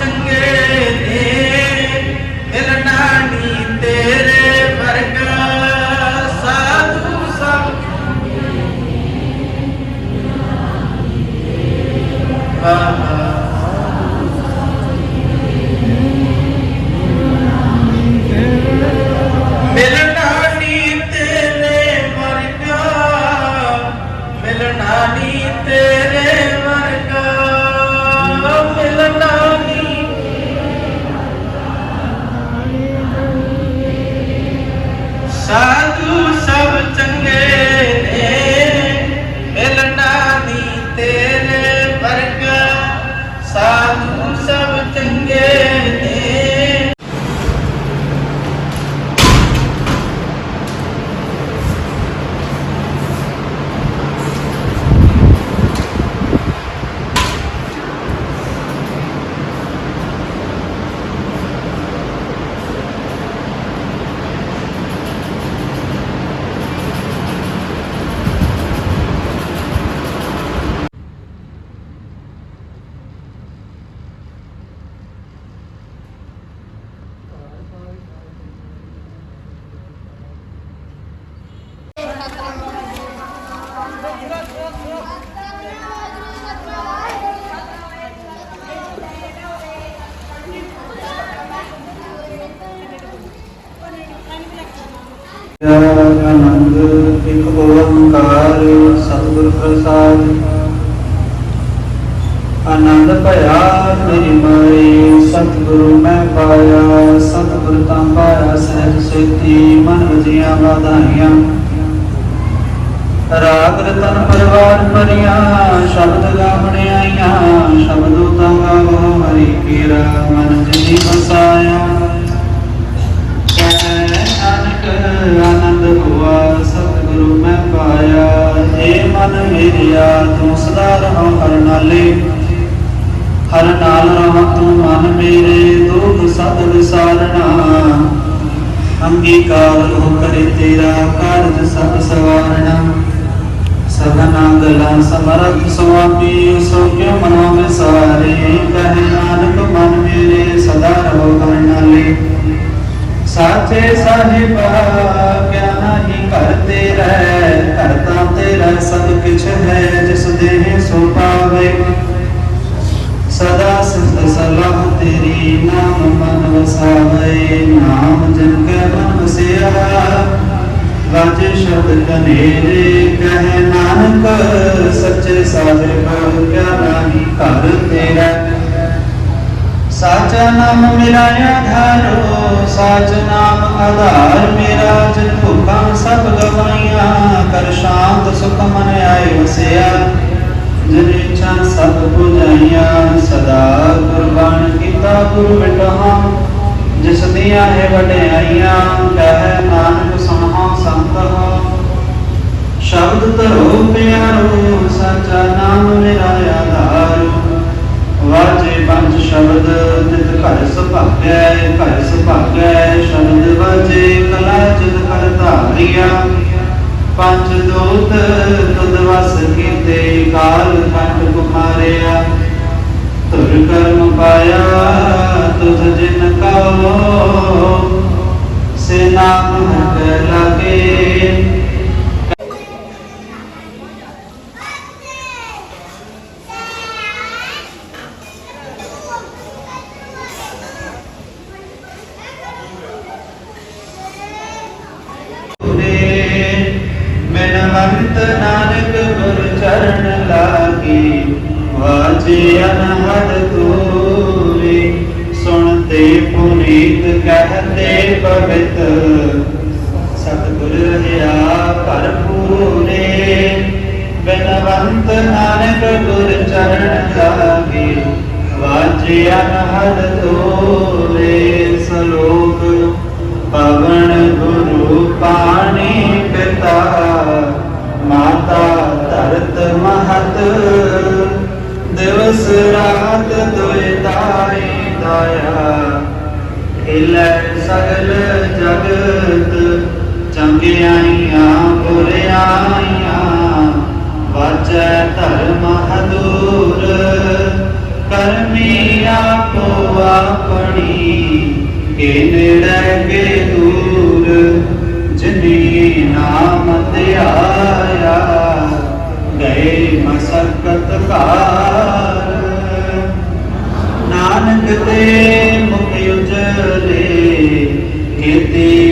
चंगे ਪ੍ਰਸਾਦ। ਆਨੰਦ ਭਇਆ ਮੇਰੀ ਮਾਈ, ਸਤਿਗੁਰੂ ਮੈਂ ਪਾਇਆ, ਸਤਿਗੁਰ ਤਾਂ ਪਾਇਆ ਸਹਿਜ ਸੇਤੀ, ਮਨ ਵਜੀਆਂ ਵਾਧਾਈਆਂ। ਰਾਗ ਰਤਨ ਪਰਿਵਾਰ ਭਰੀਆਂ, ਸ਼ਬਦ ਗਾਵਣੇ ਆਈਆਂ, ਸ਼ਬਦੋ ਤਾਂ ਗਾਵੋ ਹਰੀ ਕੀਰਾ, ਮਨ ਜਿਨੀ ਵਸਾਇਆ। ਕਹਿ, ਨਾਨਕ, ਆਨੰਦ ਹੋਆ, ਸਤਿਗੁਰੂ ਮੈਂ ਪਾਇਆ ਏ ਮਨ ਮੇਰਿਆ ਤੂੰ ਸਦਾ ਰਹੋ ਹਰ ਨਾਲੇ। ਹਰ ਨਾਲ ਰਹੁ ਤੂੰ ਮਨ ਮੇਰੇ, ਦੁਖ ਸਦ ਵਿਸਾਰਣਾ ਅੰਗੀਕਾਰ ਹੋ ਕਰੇ ਤੇਰਾ ਕਾਰਜ ਸਭ ਸਵਾਰਣਾ ਸਭਨਾ ਗਲਾ ਸਮਰਥ ਸੁਆਮੀ, ਸੋ ਕਿਉ ਮਨੋ ਵਿਸਾਰੇ ਕਹਿ ਨਾਨਕ, ਮਨ ਮੇਰੇ ਸਦਾ ਰਹੋ ਹਰ ਨਾਲੇ। ਸਾਚੇ ਸਾਹਿਬ, ਕਿਆ ਨਹੀਂ ਘਰ ਸਭ ਕਿਛ ਹੈ, ਜਿਸ ਦੇਹ ਸੋ ਪਾਵੇ। ਸਦਾ ਸਿਫਤ ਸਲਾਹ ਤੇਰੀ ਨਾਮ ਮਨ ਵਸਾਵੇ, ਨਾਮ ਜਨ ਕੇ ਮਨ ਵਸਿਆ। ਵਾਜੇ ਸ਼ਬਦ ਕਨੇਰੇ ਕਹੇ ਨਾਨਕ, ਸੱਚੇ ਸਾਹਿਬ ਕਿਆ ਨਹੀਂ ਘਰ ਤੇਰਾ। ਸਾਚ ਨਾਮ ਮੇਰਾ ਆਧਾਰੋ, ਸਾਚ ਨਾਮ ਆਧਾਰ ਮੇਰਾ, ਜਿਨ ਭੁੱਖਾਂ ਸਭ ਗਵਾਈਆਂ ਜਿਨ ਸਭ 부ਝਾਈਆਂ ਸਦਾ ਕੁਰਬਾਨ ਕੀਤਾ ਗੁਰੂ ਮਿਟਾਂ ਜਿਸ ਦੀਆਂ ਹੈ ਵਡਿਆਈਆਂ, ਕਹਿ ਨਾਨਕ ਸੁਣੋ ਸੰਤੋ ਸ਼ਬਦ ਧਰੋ ਪਿਆਰੋ, ਸਾਚਾ ਨਾਮ ਮੇਰਾ ਆਧਾਰ ਵਾਜੇ ਪੰਜ ਸ਼ਬਦ ਤਿਤ ਘਰ ਸੁਭਾਗੈ ਘਰ ਸੁਭਾਗੈ। ਸ਼ਬਦ ਵਾਜੇ, ਕਲਾ ਜਿਤ ਕਰ ਧਾਰਿਆ। ਪੰਜ ਦੂਤ ਤੁਧ ਵਸ ਕੀਤੇ, ਕਾਲ ਕੰਠ ਕੁਮਾਰਿਆ ਤੁਰ ਕਰਮ ਪਾਇਆ, ਤੁਧ ਜਿਨ ਕਉ ਸੇ ਨਾਮ ਹਟ ਲਾਗੇ। ਰਹਾ ਭਰਪੂਰੇ ਬਿਨਵੰਤ ਨਾਨਕ ਗੁਰ ਚਰਨ ਲਾਗੇ ਵਾਜਿਆ ਹਰ ਦੋਰੇ ਸਲੋਕ, ਪਵਨ ਗੁਰੂ ਪਾਣੀ ਪਿਤਾ, ਮਾਤਾ ਧਰਤ ਮਹਤ, ਦਿਵਸ ਰਾਤ ਦੁਇ ਦਾਈ ਦਾਇਆ ਹਿਲੈ ਸਗਲ ਜਗਤ ਚੰਗਿਆਈਆਂ ਬੁਰਿਆਈਆਂ ਵਾਜੈ ਧਰਮ ਹਦੂਰ। ਕਰਮੀ ਆਪੋ ਆਪਣੀ, ਕੇ ਨੇੜੇ ਕੇ ਦੂਰ। ਜਿਨੀ ਨਾਮ ਧਿਆਇਆ, ਗਏ ਮਸਕਤ ਕਾਰ ਨਾਨਕ ਤੇ ਮੁਖ ਉਜਲੇ, ਕੀਤੀ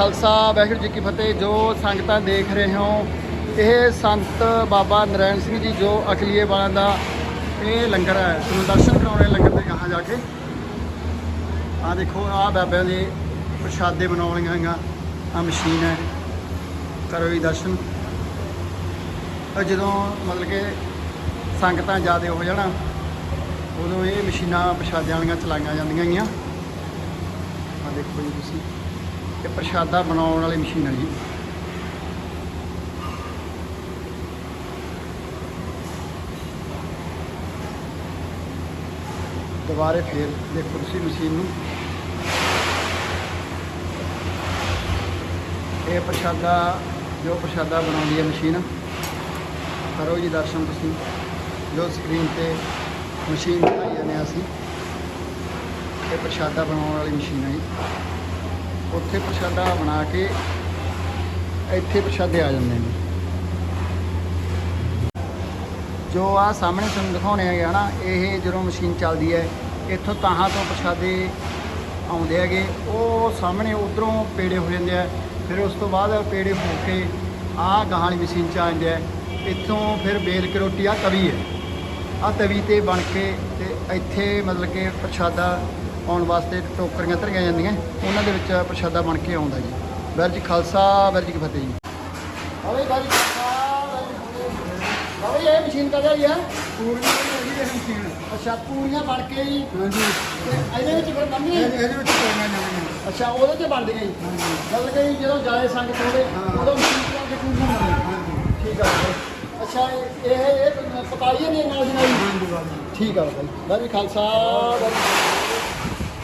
ਖਾਲਸਾ, ਵਾਹਿਗੁਰੂ ਜੀ ਕੀ ਫਤਿਹ, ਜੋ ਸੰਗਤਾਂ ਦੇਖ ਰਹੇ ਹੋ, ਇਹ ਸੰਤ ਬਾਬਾ ਨਰੈਣ ਸਿੰਘ ਜੀ ਜੋ ਅਕਲੀਏ ਵਾਲਿਆਂ ਦਾ ਇਹ ਲੰਗਰ ਹੈ। ਤੁਹਾਨੂੰ ਦਰਸ਼ਨ ਕਰਾਉਣੇ ਲੰਗਰ ਦੇ ਕਹਾਂ ਜਾ ਕੇ। ਆ ਦੇਖੋ ਆ ਬਾਬਿਆਂ ਦੇ ਪ੍ਰਸ਼ਾਦੇ ਬਣਾਉਣ ਵਾਲੀਆਂ ਆ ਮਸ਼ੀਨ ਹੈ। ਕਰੋ ਜੀ ਦਰਸ਼ਨ। ਜਦੋਂ ਮਤਲਬ ਕਿ ਸੰਗਤਾਂ ਜ਼ਿਆਦਾ ਹੋ ਜਾਣਾ, ਉਦੋਂ ਇਹ ਮਸ਼ੀਨਾਂ ਪ੍ਰਸ਼ਾਦਿਆਂ ਵਾਲੀਆਂ ਚਲਾਈਆਂ ਜਾਂਦੀਆਂ ਹੈਗੀਆਂ ਆ ਦੇਖੋ ਜੀ ਤੁਸੀਂ। ਇਹ ਪ੍ਰਸ਼ਾਦਾ ਬਣਾਉਣ ਵਾਲੀ ਮਸ਼ੀਨ ਹੈ ਜੀ। ਦੁਬਾਰੇ ਫੇਰ ਦੇਖੋ ਤੁਸੀਂ ਮਸ਼ੀਨ ਨੂੰ। ਇਹ ਪ੍ਰਸ਼ਾਦਾ, ਜੋ ਪ੍ਰਸ਼ਾਦਾ ਬਣਾਉਂਦੀ ਹੈ ਮਸ਼ੀਨ, ਕਰੋ ਜੀ ਦਰਸ਼ਨ ਤੁਸੀਂ। ਜੋ ਸਕਰੀਨ ਤੇ ਮਸ਼ੀਨ ਦਿਖਾਈ ਜਾਂਦੇ ਹਾਂ ਅਸੀਂ, ਇਹ ਪ੍ਰਸ਼ਾਦਾ ਬਣਾਉਣ ਵਾਲੀ ਮਸ਼ੀਨ ਹੈ ਜੀ। ਉੱਥੇ ਪ੍ਰਸ਼ਾਦਾ ਬਣਾ ਕੇ ਇੱਥੇ ਪ੍ਰਸ਼ਾਦੇ ਆ ਜਾਂਦੇ ਨੇ। ਜੋ ਆ ਸਾਹਮਣੇ ਤੁਹਾਨੂੰ ਦਿਖਾਉਣੇ ਹੈਗੇ ਹਨਾ ਇਹ ਜਦੋਂ ਮਸ਼ੀਨ ਚੱਲਦੀ ਹੈ, ਇੱਥੋਂ ਤਾਹਾਂ ਤੋਂ ਪ੍ਰਸ਼ਾਦੇ ਆਉਂਦੇ ਹੈਗੇ। ਉਹ ਸਾਹਮਣੇ ਉਧਰੋਂ ਪੇੜੇ ਹੋ ਜਾਂਦੇ ਆ, ਫਿਰ ਉਸ ਤੋਂ ਬਾਅਦ ਪੇੜੇ ਹੋ ਕੇ ਆਹ ਗਾਹਾਂ ਵਾਲੀ ਮਸ਼ੀਨ ਚ ਆ ਜਾਂਦੇ ਆ। ਇੱਥੋਂ ਫਿਰ ਬੇਲ ਕੇ ਰੋਟੀ ਆ ਤਵੀ ਹੈ। ਆ ਤਵੀ ਤੇ ਬਣ ਕੇ ਤੇ ਇੱਥੇ ਮਤਲਬ ਕਿ ਪ੍ਰਸ਼ਾਦਾ ਆਉਣ ਵਾਸਤੇ ਟੋਕਰੀਆਂ ਧਰੀਆਂ ਜਾਂਦੀਆਂ। ਉਹਨਾਂ ਦੇ ਵਿੱਚ ਪ੍ਰਸ਼ਾਦਾ ਬਣ ਕੇ ਆਉਂਦਾ ਜੀ। ਵਾਹਿਗੁਰੂ ਜੀ ਖਾਲਸਾ ਵਾਹਿਗੁਰੂ ਜੀ ਕੀ ਫਤਿਹ ਜੀ। ਆਵੇ ਜੀ ਜੀ ਫਤਿਹ। ਆਵੇ ਇਹ ਮਸ਼ੀਨ ਕਾਹਦੀ ਵਾਲੀ ਆ? ਪੂਰੀਆਂ ਹੈਗੀ ਇਹ ਮਸ਼ੀਨ। ਅੱਛਾ ਪੂਰੀਆਂ ਬਣ ਕੇ ਜੀ। ਹਾਂਜੀ। ਤੇ ਇਹਦੇ ਵਿੱਚ ਫਿਰ ਇਹ- ਇਹਦੇ ਵਿੱਚ ਕਰਨਾ ਜਾਣਾ ਅੱਛਾ ਉਹਦੇ ਤੇ ਬਣਦੀਆਂ ਜੀ। ਹਾਂਜੀ। ਮਤਲਬ ਕਿ ਜਦੋਂ ਜਾਏ ਸੰਗਤ ਹੋਵੇ ਹਾਂ। ਉਦੋਂ ਮਸ਼ੀਨ ਚਲਾ ਕੇ ਪੂਰੀਆਂ ਬਣਦੀਆਂ ਹਾਂਜੀ। ਠੀਕ ਆ ਬਾਬਾ। ਅੱਛਾ ਇਹ ਇਹ ਪਕਾਈਏ ਨੇ ਨਾਲ ਦੀ ਨਾਲ। ਬਾਬਾ ਠੀਕ ਆ ਬਾਬਾ ਜੀ। ਵਾਹਿਗੁਰੂ ਜੀ ਖਾਲਸਾ ਵਾਹਿਗੁਰੂ ਜੀ ਕੀ ਫਤਿਹ।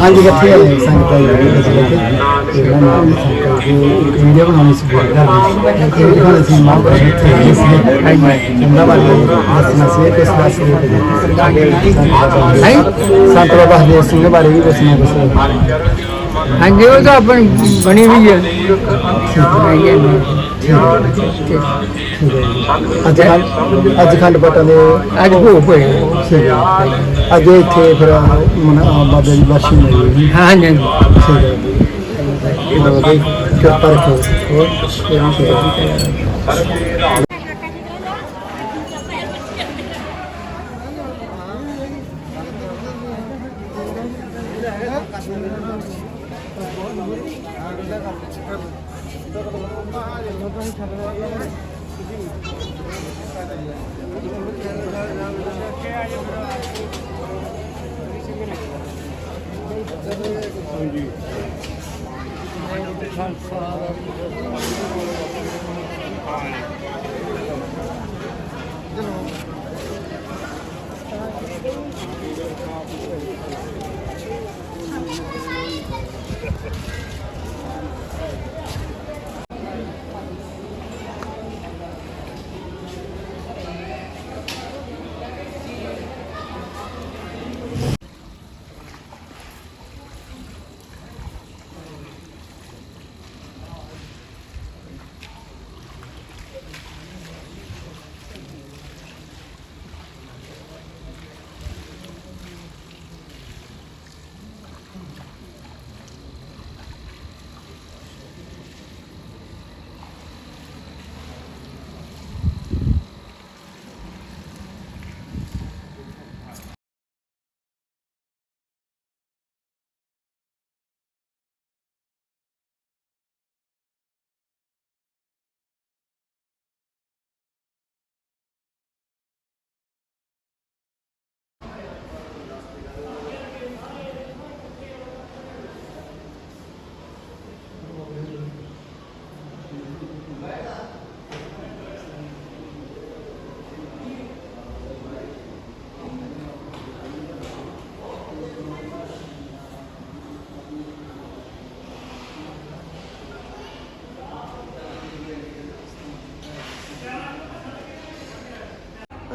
ਹਾਂਜੀ ਇਕੱਠੇ ਹੋਏ ਸੰਗਤਾਂ ਜੀ ਦੀ ਵੀਡੀਓ ਬਣਾਉਣੀ ਸੀ ਬਹੁਤ ਗੱਲ ਕਿ ਹੁਣ ਅਸੀਂ ਮਾਂ ਬਖਸ਼ ਇੱਥੇ ਸੀ। ਚੰਗਾ ਵਾਲਾ ਦੱਸਣਾ ਸੀ ਕਿਸ ਦਾ ਸੀ ਨਹੀਂ ਸੰਤ ਬਾਬਾ ਹਰਦੇਵ ਸਿੰਘ ਬਾਰੇ ਵੀ ਦੱਸਣਾ ਕੁਛ। ਹਾਂਜੀ ਉਹ ਤਾਂ ਆਪਣੀ ਬਣੀ ਹੋਈ ਹੈ। ਅੱਜ ਖੰਡ ਅੱਜ ਖੰਡ ਪਟਾਂ ਦੇ ਅੱਜ ਭੋਗ ਹੋਏ ਠੀਕ ਅੱਜ ਇੱਥੇ ਫਿਰ ਮਨ- ਅਹ ਬਾਬਾ ਜੀ ਬਾਸ਼ੀ ਮਿਲੀ ਹਾਂ, ਹਾਂਜੀ। ਠੀਕ ਹੈ। ਕਿਰਪਾ ਰੱਖੋ ਹੋਰ ハハハハ!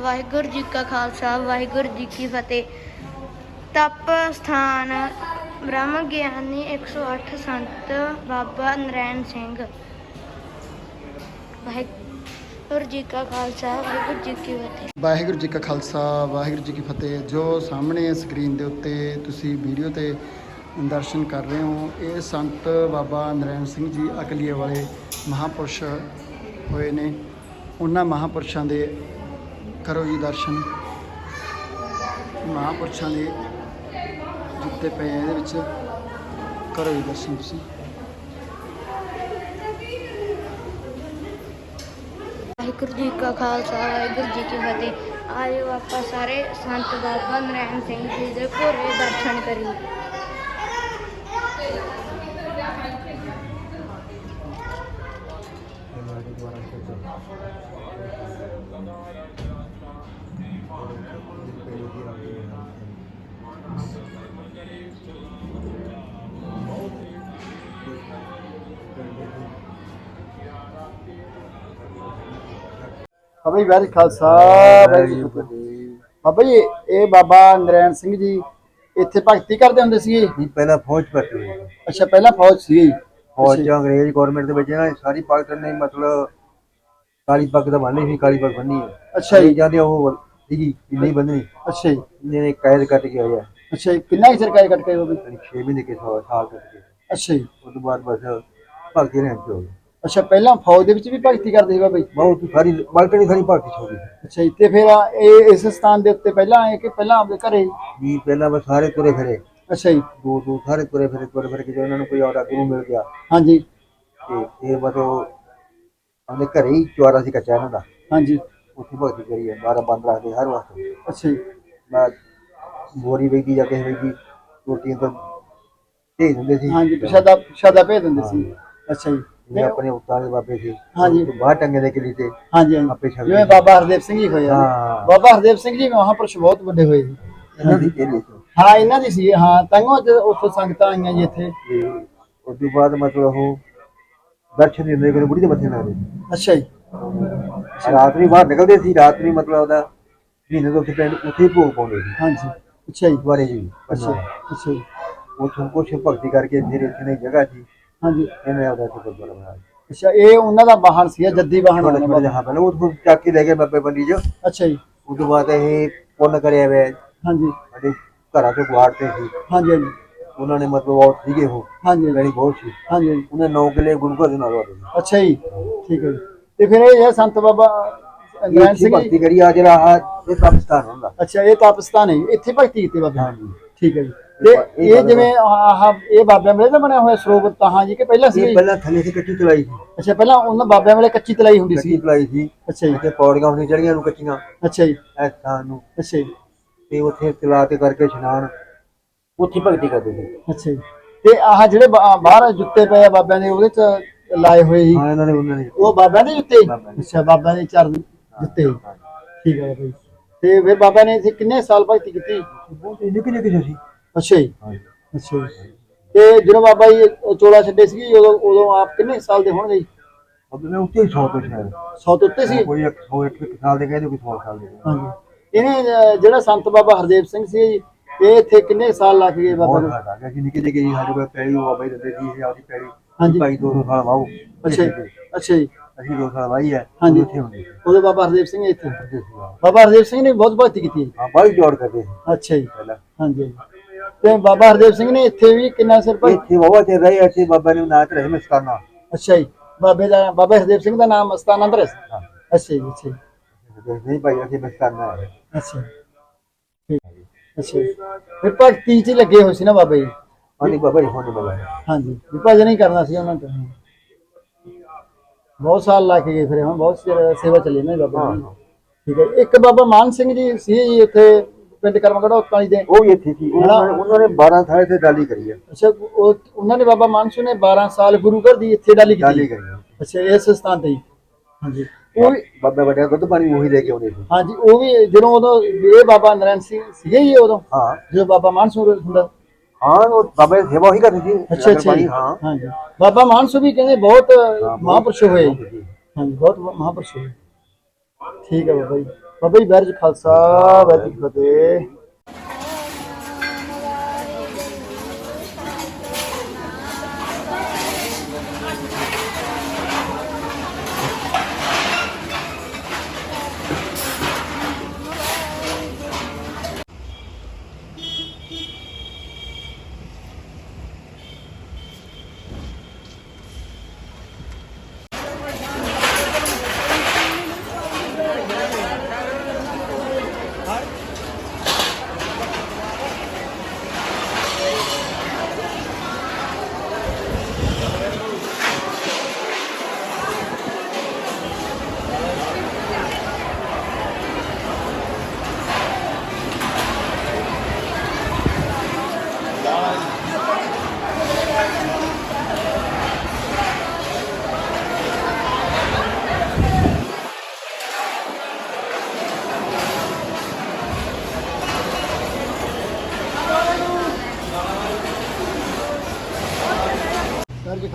ਵਾਹਿਗੁਰੂ ਜੀ ਕਾ ਖਾਲਸਾ, ਵਾਹਿਗੁਰੂ ਜੀ ਕੀ ਫਤਿਹ। ਤਪ ਸਥਾਨ ਬ੍ਰਹਮ ਗਿਆਨੀ 108 ਸੰਤ ਬਾਬਾ ਨਰੈਣ ਸਿੰਘ। ਵਾਹਿਗੁਰੂ ਜੀ ਕਾ ਖਾਲਸਾ, ਵਾਹਿਗੁਰੂ ਜੀ ਕੀ ਫਤਿਹ। ਵਾਹਿਗੁਰੂ ਜੀ ਕਾ ਖਾਲਸਾ, ਵਾਹਿਗੁਰੂ ਜੀ ਕੀ ਫਤਿਹ। ਜੋ ਸਾਹਮਣੇ ਸਕਰੀਨ ਦੇ ਉੱਤੇ ਤੁਸੀਂ ਵੀਡੀਓ ਤੇ ਦਰਸ਼ਨ ਕਰ ਰਹੇ ਹੋ, ਇਹ ਸੰਤ ਬਾਬਾ ਨਰੈਣ ਸਿੰਘ ਜੀ ਅਕਲੀਏ ਵਾਲੇ ਮਹਾਪੁਰਸ਼ ਹੋਏ ਨੇ। ਉਹਨਾਂ ਮਹਾਪੁਰਸ਼ਾਂ ਦੇ ਕਰੋ ਜੀ ਦਰਸ਼ਨ। ਮਹਾਪੁਰਸ਼ਾਂ ਦੇ ਜੁੱਤੇ ਪਏ ਆ ਇਹਦੇ ਵਿੱਚ। ਕਰੋ ਜੀ ਦਰਸ਼ਨ ਤੁਸੀਂ। ਵਾਹਿਗੁਰੂ ਜੀ ਕਾ ਖਾਲਸਾ, ਵਾਹਿਗੁਰੂ ਜੀ ਕੀ ਫਤਿਹ। ਆਇਓ ਆਪਾਂ ਸਾਰੇ ਸੰਤ ਬਾਬਾ ਨਰੈਣ ਸਿੰਘ ਜੀ ਦੇ ਘੋਰੇ ਦਰਸ਼ਨ ਕਰੀਏ। ਬਾਬਾ ਜੀ ਖਾਲਸਾ ਵਾਹਿਗੁਰੂ ਫਤਿਹ। ਬਾਬਾ ਜੀ ਇਹ ਬਾਬਾ ਨਰੈਣ ਸਿੰਘ ਜੀ ਇੱਥੇ ਭਗਤੀ ਕਰਦੇ ਹੁੰਦੇ ਸੀਗੇ? ਨਹੀਂ ਪਹਿਲਾਂ ਫੌਜ ਭਰਤੀ ਹੋਈ। ਅੱਛਾ ਪਹਿਲਾਂ ਫੌਜ ਸੀ ਫੌਜ ਚ ਅੰਗਰੇਜ਼ ਗਵਰਨਮੈਂਟ ਦੇ ਵਿੱਚ ਨਾ ਸਾਰੀ ਪਾਕਿਸਤਾਨ ਨੇ ਮਤਲਬ ਕਾਲੀ ਪੱਗ ਤਾਂ ਬੰਨ੍ਹੀ ਸੀ ਕਾਲੀ ਪੱਗ ਬੰਨੀ ਹੈ। ਅੱਛਾ ਜੀ। ਜਾਂਦੇ ਉਹ ਸੀਗੀ ਨਹੀਂ ਬੰਨਣੀ ਅੱਛਾ ਜੀ। ਇਹਨੇ ਨੇ ਕੈਦ ਕੱਟ ਕੇ ਆਇਆ ਅੱਛਾ ਜੀ ਕਿੰਨਾ ਚਿਰ ਕਾਇ ਕੱਟ ਕੇ ਬਾਬਾ ਜੀ? 6 ਮਹੀਨੇ ਕੇ ਸਾਲ ਕੱਟ ਕੇ। ਅੱਛਾ ਜੀ। ਉਸ ਤੋਂ ਬਾਅਦ ਬਸ ਭਗਤੀ ਰਹਿਣ ਚ ਹੋ ਗਈ ਅੱਛਾ ਪਹਿਲਾਂ ਫੌਜ ਦੇ ਵਿੱਚ ਵੀ ਭਗਤੀ ਕਰਦੇ ਸੀ ਬਾਬਾ ਜੀ? ਬਹੁਤ ਸਾਰੀ ਬਾਲਕਣੀ ਸਾਰੀ ਭਗਤੀ ਗਈ। ਅੱਛਾ ਜੀ ਤੇ ਫਿਰ ਇਹ ਇਸ ਸਥਾਨ ਦੇ ਉੱਤੇ ਪਹਿਲਾਂ ਆਏ ਕਿ ਪਹਿਲਾਂ ਆਪਦੇ ਘਰੇ? ਵੀ ਪਹਿਲਾਂ ਬਸ ਸਾਰੇ ਤੁਰੇ ਫਿਰੇ। ਅੱਛਾ ਜੀ। ਦੋ ਦੋ ਸਾਰੇ ਤੁਰੇ ਫਿਰੇ ਤੁਰੇ ਫਿਰ ਕੇ ਜਦੋਂ ਇਹਨਾਂ ਨੂੰ ਕੋਈ ਔਰਾ ਗੁਰੂ ਮਿਲ ਗਿਆ। ਹਾਂਜੀ। ਤੇ ਇਹ ਬਸ ਉਹ ਉਹਦੇ ਘਰੇ ਹੀ ਚੁਆਰਾ ਸੀ ਕੱਚਾ ਇਹਨਾਂ ਦਾ। ਹਾਂਜੀ। ਉੱਥੇ ਭਗਤੀ ਕਰੀ ਹੈ 12 ਬੰਦ ਰੱਖਦੇ ਹਰ ਵਕਤ। ਅੱਛਾ ਜੀ। ਮੈਂ ਬੋਰੀ ਵੇਚਦੀ ਜਾਂ ਕਿਸੇ ਵੇਚਦੀ ਰੋਟੀਆਂ ਤਾਂ ਭੇਜ ਦਿੰਦੇ ਸੀ। ਹਾਂਜੀ ਪ੍ਰਸ਼ਾਦਾ ਪ੍ਰਸ਼ਾਦਾ ਭੇਜ ਦਿੰਦੇ ਸੀ। ਅੱਛਾ ਜੀ। ਇਹ ਆਪਣੇ ਉਤਾਂ ਦੇ ਬਾਬੇ ਸੀ। ਹਾਂਜੀ। ਬਾਹਰ ਟੰਗੇ ਦੇ ਕਿਲੀ ਤੇ ਹਾਂਜੀ ਆਪੇ ਛੱਡ ਜਿਵੇਂ ਬਾਬਾ ਹਰਦੇਵ ਸਿੰਘ ਜੀ ਹੋਏ ਹਾਂ। ਬਾਬਾ ਹਰਦੇਵ ਸਿੰਘ ਜੀ ਮਹਾਂਪੁਰਸ਼ ਬਹੁਤ ਵੱਡੇ ਹੋਏ ਜੀ ਇਹਨਾਂ ਦੀ ਕਿਲੀ ਤੋਂ ਹਾਂ ਇਹਨਾਂ ਦੀ ਸੀ ਹਾਂ। ਤਾਂਗੋ ਉੱਥੋਂ ਸੰਗਤਾਂ ਆਈਆਂ ਜੀ ਇੱਥੇ। ਉਸ ਤੋਂ ਬਾਅਦ ਮਤਲਬ ਉਹ ਦਰਸ਼ਨ ਦਿੰਦੇ ਕੋਲ ਬੁੜੀ ਦੇ ਮੱਥੇ ਲੱਗਦੇ ਅੱਛਾ ਜੀ। ਰਾਤ ਨੂੰ ਬਾਹਰ ਨਿਕਲਦੇ ਸੀ ਰਾਤ ਨੂੰ ਮਤਲਬ ਉਹਦਾ ਮਹੀਨੇ ਤੋਂ ਉੱਥੇ ਪਿੰਡ ਉੱਥੇ ਭੋਗ ਪਾਉਂਦੇ ਸੀ। ਹਾਂਜੀ। ਅੱਛਾ ਜੀ। ਦੁਆਰੇ ਜੀ। ਅੱਛਾ ਅੱਛਾ ਜੀ। ਉੱਥੋਂ ਕੁਛ ਭਗਤੀ ਕਰਕੇ ਫਿਰ ਇੱਥੇ ਦੀ ਜਗ੍ਹਾ ਸੀ ਹਾਂਜੀ। ਇਹਨੇ ਉਹਦਾ ਇੱਥੇ ਗੁਰਦੁਆਰਾ ਬਣਾਇਆ। ਅੱਛਾ ਇਹ ਉਹਨਾਂ ਦਾ ਵਾਹਨ ਸੀ ਜੱਦੀ ਵਾਹਨ ਜਿਹਾ ਪਹਿਲਾਂ ਉਹ ਚੱਕ ਕੇ ਲੈ ਗਏ ਬਾਬੇ ਬੰਦੀ ਜੋ ਅੱਛਾ ਜੀ। ਉਸ ਤੋਂ ਬਾਅਦ ਇਹ ਪੁੰਨ ਕਰਿਆ ਵੇ ਹਾਂਜੀ। ਸਾਡੇ ਘਰਾਂ ਤੋਂ ਗੁਆੜਤੇ ਸੀ। ਹਾਂਜੀ ਹਾਂਜੀ। ਉਹਨਾਂ ਨੇ ਮਤਲਬ ਬਹੁਤ ਸੀਗੇ ਉਹ। ਹਾਂਜੀ। ਲੈਣੀ ਬਹੁਤ ਸੀ। ਹਾਂਜੀ। ਉਹਨੇ ਨੌ ਕਿਲੇ ਗੁਰੂ ਘਰ ਦੇ ਨਾਲ ਵਾਦੇ ਅੱਛਾ ਜੀ। ਠੀਕ ਹੈ ਤੇ ਫਿਰ ਇਹ ਸੰਤ ਬਾਬਾ ਇੱਥੇ ਸਿੰਘ ਭਗਤੀ ਕਰੀ ਆ ਜਿਹੜਾ ਇਹ ਪਾਕਿਸਤਾਨ ਹੁੰਦਾ। ਅੱਛਾ ਇਹ ਤਾਪਸਤਾਨ ਹੈ। ਇੱਥੇ ਭਗਤੀ ਕੀਤੀ ਬਾਬੇ। ਹਾਂਜੀ। ਠੀਕ ਹੈ ਜੀ। ਤੇ ਇਹ ਜਿਵੇਂ ਆਹ ਇਹ ਬਾਬਿਆਂ ਵੇਲੇ ਦਾ ਬਣਿਆ ਹੋਇਆ ਸਰੋਵਰ ਤਾਂ ਜੀ ਕਿ ਪਹਿਲਾਂ ਸੀ? ਇਹ ਪਹਿਲਾਂ ਥੱਲੇ ਸੀ ਕੱਚੀ ਚਲਾਈ ਸੀ। ਅੱਛਾ ਪਹਿਲਾਂ ਉਹਨਾਂ ਬਾਬਿਆਂ ਵੇਲੇ ਕੱਚੀ ਤਲਾਈ ਹੁੰਦੀ ਕੱਚੀ ਸੀ। ਚਲਾਈ ਸੀ। ਅੱਛਾ ਜੀ। ਇੱਥੇ ਪੌੜੀਆਂ ਹੁੰਦੀਆਂ ਚੜੀਆਂ ਨੂੰ ਕੱਚੀਆਂ। ਅੱਛਾ ਜੀ। ਇਸ ਥਾਂ ਨੂੰ। ਅੱਛਾ ਜੀ। ਤੇ ਉੱਥੇ ਤਲਾ ਤੇ ਕਰਕੇ ਇਸ਼ਨਾਨ ਉੱਥੇ ਭਗਤੀ ਕਰਦੇ ਸੀ। ਅੱਛਾ ਜੀ। ਤੇ ਆਹ ਜਿਹੜੇ ਬਾਹਰ ਜੁੱਤੇ ਪਏ ਆ ਬਾਬਿਆਂ ਦੇ ਉਹਦੇ ਚ ਲਾਏ ਹੋਏ ਸੀ? ਹਾਂ ਇਹਨਾਂ ਨੇ ਉਹਨਾਂ ਨੇ ਉਹ ਬਾਬਿਆਂ ਦੇ ਜੁੱਤੇ। ਅੱਛਾ ਬਾਬਿਆਂ ਦੇ ਚਰਨ ਜੁੱਤੇ। ਠੀਕ ਹੈ ਜੀ। ਤੇ ਫਿਰ ਬਾਬਾ ਨੇ ਕਿੰਨੇ ਸਾਲ ਭਗਤੀ ਕੀਤੀ? ਬਹੁਤ ਨਿੱਕੇ ਨਿੱਕੇ ਸੀ। ਅੱਛਾ ਜੀ। ਹਾਂਜੀ। ਅੱਛਾ ਜੀ। ਤੇ ਜਦੋਂ ਬਾਬਾ ਜੀ ਉਹ ਚੋਲਾ ਛੱਡੇ ਸੀ ਉਦੋਂ ਉਦੋਂ ਆਪ ਕਿੰਨੇ ਸਾਲ ਦੇ ਹੋਣਗੇ ਜੀ? ਅਬ ਮੈਂ ਉੱਤੇ ਹੀ ਸੌ ਤੋਂ ਸ਼ਾਇਦ। 100 ਤੋਂ ਉੱਤੇ ਸੀ? ਕੋਈ ਇੱਕ ਸੌ ਇੱਕ ਇੱਕ ਸਾਲ ਦੇ ਕਹਿੰਦੇ ਕੋਈ ਸੌ ਸਾਲ ਦੇ। ਹਾਂਜੀ। ਇਹਨੇ ਅਹ, ਜਿਹੜਾ ਸੰਤ ਬਾਬਾ ਹਰਦੇਵ ਸਿੰਘ ਸੀ ਜੀ ਇਹ ਇੱਥੇ ਕਿੰਨੇ ਸਾਲ ਲੱਗ ਗਏ ਬਾਬਾ ਨੂੰ ਗਿਆ ਕਿ ਨਿੱਕੇ ਨਿੱਕੇ ਜੀ ਸਾਡੇ ਕੋਲ ਉਹ ਜੀ ਦਿੰਦੇ ਸੀ ਇਹ ਆਪਦੀ ਹਾਂਜੀ। ਭਾਈ ਦੋ ਸਾਲ ਵਾਹੋ। ਅੱਛਾ ਅੱਛਾ ਜੀ। ਅਸੀਂ ਦੋ ਸਾਲ ਹੈ ਹਾਂਜੀ। ਉੱਥੇ ਹੁੰਦੇ ਸੀ ਉਦੋਂ ਬਾਬਾ ਹਰਦੇਵ ਸਿੰਘ ਇੱਥੇ ਸੀ। ਬਾਬਾ ਹਰਦੇਵ ਸਿੰਘ ਨੇ ਬਹੁਤ ਭਗਤੀ ਕੀਤੀ ਹੈ। ਹਾਂ ਬਾਈ ਜੋੜ ਕਰਦੇ ਸੀ। ਅੱਛਾ ਜੀ। ਪਹਿਲਾਂ। ਹਾਂਜੀ। ਤੇ ਬਾਬਾ ਹਰਦੇਵ ਸਿੰਘ ਨੇ ਇੱਥੇ ਵੀ ਕਿੰਨਾ ਸਿਰ ਭਾਈ ਇੱਥੇ ਬਾਬਾ ਤੇ ਰਹੇ ਇੱਥੇ ਬਾਬਾ ਨੇ ਨਾਚ ਰਹੇ ਮਸਤਾਨਾ ਅੱਛਾ ਜੀ। ਬਾਬੇ ਦਾ ਬਾਬਾ ਹਰਦੇਵ ਸਿੰਘ ਦਾ ਨਾਮ ਅਸਤਾਨੰਦ ਰਸ ਹਾਂ। ਅੱਛਾ ਜੀ ਅੱਛਾ ਜੀ। ਨਹੀਂ ਭਾਈ ਅਸੀਂ ਮਸਤਾਨਾ ਹੈ ਅੱਛਾ ਠੀਕ। ਅੱਛਾ ਜੀ। ਫਿਰ ਭਗਤੀ ਚ ਹੀ ਲੱਗੇ ਹੋਏ ਸੀ ਨਾ ਬਾਬਾ ਜੀ। ਹਾਂਜੀ ਬਾਬਾ ਜੀ ਹੋਣੇ ਹੈ ਹਾਂਜੀ। ਵੀ ਭਜਨ ਹੀ ਕਰਨਾ ਸੀ ਉਹਨਾਂ ਤੋਂ। ਬਹੁਤ ਸਾਲ ਲਾ ਕੇ ਗਏ ਫਿਰ ਹੁਣ ਬਹੁਤ ਸੇਵਾ ਚੱਲੀ ਨਾ ਬਾਬਾ ਜੀ ਠੀਕ ਹੈ ਇੱਕ ਬਾਬਾ ਮਾਨ ਸਿੰਘ ਜੀ ਸੀ ਜੀ ਇੱਥੇ ਪਿੰਡ ਕਰਮਗੜਾ ਉੱਤਾਂ ਜੀ ਦੇ। ਉਹ ਵੀ ਇੱਥੇ ਸੀ। ਉਹਨਾਂ ਨੇ ਉਹਨਾਂ ਨੇ 12 ਸਾਲ ਇੱਥੇ ਡਾਲੀ ਕਰੀ ਹੈ ਅੱਛਾ ਉਹ ਉਹਨਾਂ ਨੇ ਬਾਬਾ ਮਾਨ ਸਿੰਘ ਨੇ 12 ਸਾਲ ਗੁਰੂ ਘਰ ਦੀ ਇੱਥੇ ਡਾਲੀ ਡਾਲੀ ਕੀਤੀ ਕਰੀ। ਅੱਛਾ ਇਸ ਸਥਾਨ ਤੇ ਹੀ। ਹਾਂਜੀ। ਉਹ ਵੀ ਬਾਬਾ ਵੱਡਿਆ ਦੁੱਧ ਪਾਣੀ ਉਹੀ ਲੈ ਕੇ ਆਉਂਦੇ ਸੀ। ਹਾਂਜੀ ਉਹ ਵੀ ਜਦੋਂ ਉਦੋਂ ਇਹ ਬਾਬਾ ਨਰੈਣ ਸਿੰਘ ਸੀਗੇ ਜੀ ਉਦੋਂ ਹਾਂ। ਜਦੋਂ ਬਾਬਾ ਮਾਨ ਸਿੰਘ ਹੁੰਦਾ ਹਾਂ ਉਹ ਬਾਬਾ ਸੇਵਾ ਉਹੀ ਕਰਦੀ ਸੀ। ਅੱਛਾ ਅੱਛਾ ਜੀ। ਹਾਂ। ਹਾਂਜੀ। ਬਾਬਾ ਮਾਨਸੂ ਵੀ ਕਹਿੰਦੇ ਬਹੁਤ ਮਹਾਂਪੁਰਸ਼ ਹੋਏ। ਜੀ। ਹਾਂਜੀ ਬਹੁਤ ਮਹਾਂਪੁਰਸ਼ ਹੋਏ। ਠੀਕ ਹੈ ਬਾਬਾ ਜੀ। ਬਾਬਾ ਜੀ ਬੈਰਜ ਖਾਲਸਾ ਵਾਹਿਗੁਰੂ ਜੀ ਕੀ ਫਤਿਹ।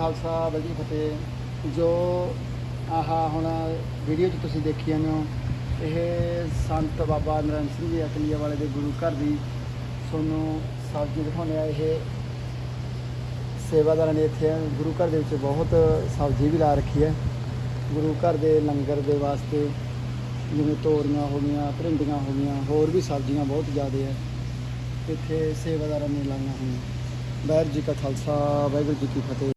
ਖਾਲਸਾ ਵਾਹਿਗੁਰੂ ਜੀ ਕੀ ਫਤਿਹ, ਜੋ ਆਹਾ ਹੁਣ ਵੀਡੀਓ 'ਚ ਤੁਸੀਂ ਦੇਖੀ ਜਾਂਦੇ ਹੋ, ਇਹ ਸੰਤ ਬਾਬਾ ਨਰਨ ਸਿੰਘ ਜੀ ਅਕਲੀਆ ਵਾਲੇ ਦੇ ਗੁਰੂ ਘਰ ਦੀ ਤੁਹਾਨੂੰ ਸਬਜ਼ੀ ਦਿਖਾਉਂਦੇ ਆ। ਇਹ ਸੇਵਾਦਾਰਾਂ ਨੇ ਇੱਥੇ ਗੁਰੂ ਘਰ ਦੇ ਵਿੱਚ ਬਹੁਤ ਸਬਜ਼ੀ ਵੀ ਲਾ ਰੱਖੀ ਹੈ। ਗੁਰੂ ਘਰ ਦੇ ਲੰਗਰ ਦੇ ਵਾਸਤੇ ਜਿਵੇਂ ਤੋਰੀਆਂ ਹੋ ਗਈਆਂ ਭਰਿੰਡੀਆਂ ਹੋ ਗਈਆਂ, ਹੋਰ ਵੀ ਸਬਜ਼ੀਆਂ ਬਹੁਤ ਜ਼ਿਆਦਾ ਹੈ। ਇੱਥੇ ਸੇਵਾਦਾਰਾਂ ਨੇ ਲਾਈਆਂ ਹੋਈਆਂ। ਵਾਹਿਗੁਰੂ ਜੀ ਕਾ ਖਾਲਸਾ, ਵਾਹਿਗੁਰੂ ਜੀ ਕੀ ਫਤਿਹ।